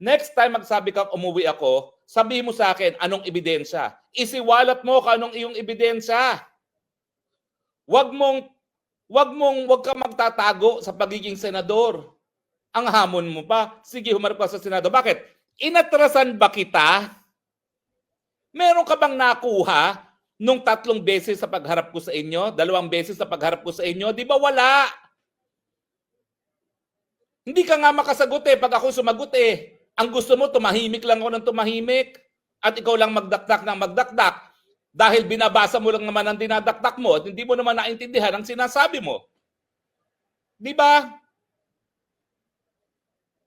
Next time magsabi kang umuwi ako, sabihin mo sa akin anong ebidensya. Isiwalat mo kung anong iyong ebidensya. Wag mong wag mong wag ka magtatago sa pagiging senador. Ang hamon mo pa, sige humarap ka sa Senado. Bakit? Inatrasan ba kita? Meron ka bang nakuha nung tatlong beses sa pagharap ko sa inyo? Dalawang beses sa pagharap ko sa inyo? Di ba wala? Hindi ka nga makasagot eh pag ako sumagot eh. Ang gusto mo, tumahimik lang ako ng tumahimik. At ikaw lang magdakdak ng magdakdak. Dahil binabasa mo lang naman ang dinadakdak mo at hindi mo naman naintindihan ang sinasabi mo. Di ba?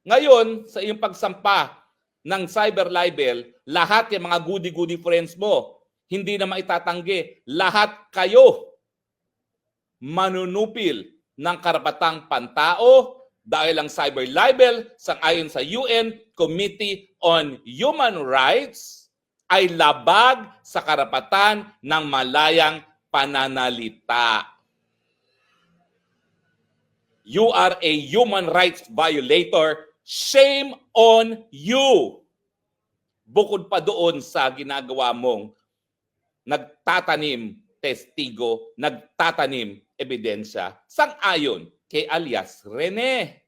Ngayon, sa iyong pagsampa ng cyber libel, lahat yung mga goody-goody friends mo, hindi na maitatanggi. Lahat kayo manunupil ng karapatang pantao dahil ang cyber libel sang-ayon sa UN Committee on Human Rights ay labag sa karapatan ng malayang pananalita. You are a human rights violator. Shame on you. Bukod pa doon sa ginagawa mong nagtatanim testigo, nagtatanim ebidensya, sang-ayon kay alias Rene.